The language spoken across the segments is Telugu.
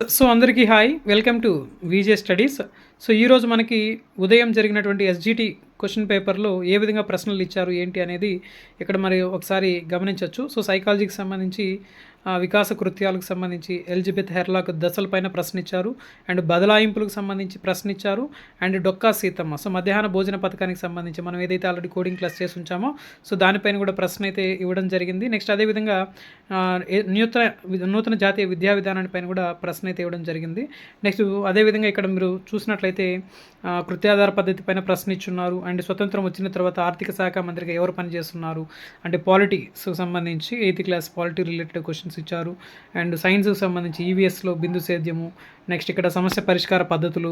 సో అందరికీ hi. Welcome to VJ studies so ఈరోజు మనకి ఉదయం జరిగినటువంటి ఎస్జిటి క్వశ్చన్ పేపర్లో ఏ విధంగా ప్రశ్నలు ఇచ్చారు ఏంటి అనేది ఇక్కడ మరి ఒకసారి గమనించవచ్చు సో సైకాలజీకి సంబంధించి వికాస కృత్యాలకు సంబంధించి ఎలిజబెత్ హెర్లాక్ దశలపైన ప్రశ్న ఇచ్చారు అండ్ బదలాయింపులకు సంబంధించి ప్రశ్న ఇచ్చారు అండ్ డొక్కా సీతమ్మ. సో మధ్యాహ్న భోజన పథకానికి సంబంధించి మనం ఏదైతే ఆల్రెడీ కోడింగ్ క్లాస్ చేసి ఉంచామో సో దానిపైన కూడా ప్రశ్న అయితే ఇవ్వడం జరిగింది. నెక్స్ట్ అదేవిధంగా నూతన నూతన జాతీయ విద్యా విధానానిపైన కూడా ప్రశ్న అయితే ఇవ్వడం జరిగింది. నెక్స్ట్ అదేవిధంగా ఇక్కడ మీరు చూసినట్లయితే కృత్యాధార పద్ధతి పైన ప్రశ్న ఇచ్చున్నారు అండ్ స్వతంత్రం వచ్చిన తర్వాత ఆర్థిక శాఖ మంత్రిగా ఎవరు పనిచేస్తున్నారు? అంటే పాలిటీస్ సంబంధించి eighth class polity related questions ఇచ్చారు. అండ్ సైన్స్కి సంబంధించి ఈవీఎస్లో బిందు సేద్యము నెక్స్ట్ ఇక్కడ సమస్య పరిష్కార పద్ధతులు.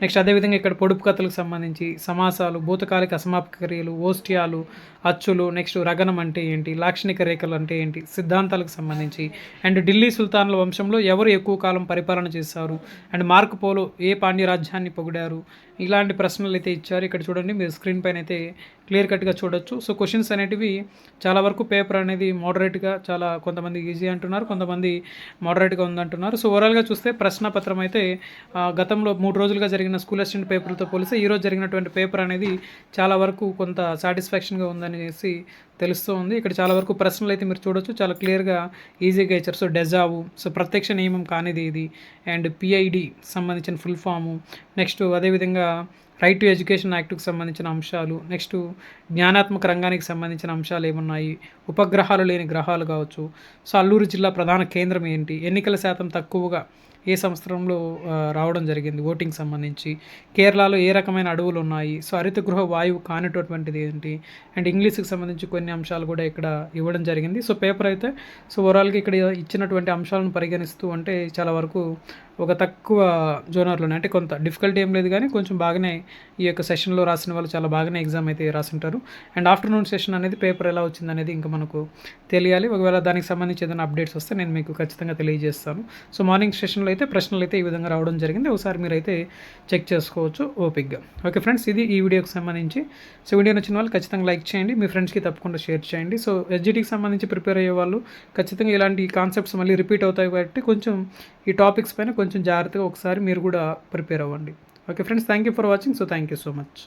నెక్స్ట్ అదేవిధంగా ఇక్కడ పొడుపు కథలకు సంబంధించి సమాసాలు భూతకాలిక అసమాపక క్రియలు ఓస్టియాలు అచ్చులు నెక్స్ట్ రగనం అంటే ఏంటి లాక్షణిక రేఖలు అంటే ఏంటి సిద్ధాంతాలకు సంబంధించి. అండ్ ఢిల్లీ సుల్తాన్ల వంశంలో ఎవరు ఎక్కువ కాలం పరిపాలన చేశారు అండ్ మార్క్ పోలో ఏ పాండ్య రాజ్యాన్ని పొగిడారు ఇలాంటి ప్రశ్నలు అయితే ఇచ్చారు. ఇక్కడ చూడండి మీరు స్క్రీన్ పైన అయితే క్లియర్ కట్గా చూడొచ్చు. సో క్వశ్చన్స్ అనేటివి చాలా వరకు పేపర్ అనేది మోడరేట్గా చాలా కొంతమంది ఈజీ అంటున్నారు కొంతమంది మోడరేట్గా ఉందంటున్నారు. సో ఓవరాల్గా చూస్తే ప్రశ్నపత్రం అయితే ఆ, గతంలో మూడు రోజులుగా జరిగిన స్కూల్ అసిస్టెంట్ పేపర్తో పోలిస్తే ఈరోజు జరిగినటువంటి పేపర్ అనేది చాలా వరకు కొంత సాటిస్ఫాక్షన్గా ఉందనేసి తెలుస్తూ ఉంది. ఇక్కడ చాలా వరకు ప్రశ్నలు అయితే మీరు చూడొచ్చు. చాలా క్లియర్గా ఈజీగా ఇచ్చారు. సో డెజావు సో ప్రత్యక్ష నియమం కానిది ఇది. అండ్ పిఐడి సంబంధించిన ఫుల్ ఫాము. నెక్స్ట్ అదేవిధంగా రైట్ టు ఎడ్యుకేషన్ యాక్ట్కి సంబంధించిన అంశాలు. నెక్స్ట్ జ్ఞానాత్మక రంగానికి సంబంధించిన అంశాలు ఏమున్నాయి? ఉపగ్రహాలు లేని గ్రహాలు కావచ్చు. సో అల్లూరు జిల్లా ప్రధాన కేంద్రం ఏంటి? ఎన్నికల శాతం తక్కువగా ఏ సంవత్సరంలో రావడం జరిగింది? ఓటింగ్ సంబంధించి. కేరళలో ఏ రకమైన అడవులు ఉన్నాయి? సో హరిత గృహ వాయువు కానిటటువంటిది ఏంటి? అండ్ ఇంగ్లీష్కి సంబంధించి కొన్ని అంశాలు కూడా ఇక్కడ ఇవ్వడం జరిగింది. సో పేపర్ అయితే సో ఓవరాల్గా ఇక్కడ ఇచ్చినటువంటి అంశాలను పరిగణిస్తూ అంటే చాలా వరకు ఒక తక్కువ జోనర్లోనే అంటే కొంత డిఫికల్టీ ఏం లేదు కానీ కొంచెం బాగానే ఈ యొక్క సెషన్లో రాసిన వాళ్ళు చాలా బాగానే ఎగ్జామ్ అయితే రాసింటారు. అండ్ ఆఫ్టర్నూన్ సెషన్ అనేది పేపర్ ఎలా వచ్చింది అనేది ఇంకా మనకు తెలియాలి. ఒకవేళ దానికి సంబంధించి ఏదైనా అప్డేట్స్ వస్తే నేను మీకు ఖచ్చితంగా తెలియజేస్తాను. సో మార్నింగ్ సెషన్లో అయితే ప్రశ్నలు అయితే ఈ విధంగా రావడం జరిగింది. ఒకసారి మీరు అయితే చెక్ చేసుకోవచ్చు ఓపిక్గా ఓకే ఫ్రెండ్స్ ఇది ఈ వీడియోకి సంబంధించి. సో వీడియో నచ్చిన వాళ్ళు ఖచ్చితంగా లైక్ చేయండి మీ ఫ్రెండ్స్కి తప్పకుండా షేర్ చేయండి. సో ఎస్జిటికి సంబంధించి ప్రిపేర్ అయ్యే వాళ్ళు ఖచ్చితంగా ఇలాంటి కాన్సెప్ట్స్ మళ్ళీ రిపీట్ అవుతాయి కాబట్టి కొంచెం ఈ టాపిక్స్ పైన కొంచెం జాగ్రత్తగా ఒకసారి మీరు కూడా ప్రిపేర్ అవ్వండి. Okay friends thank you for watching. So thank you so much.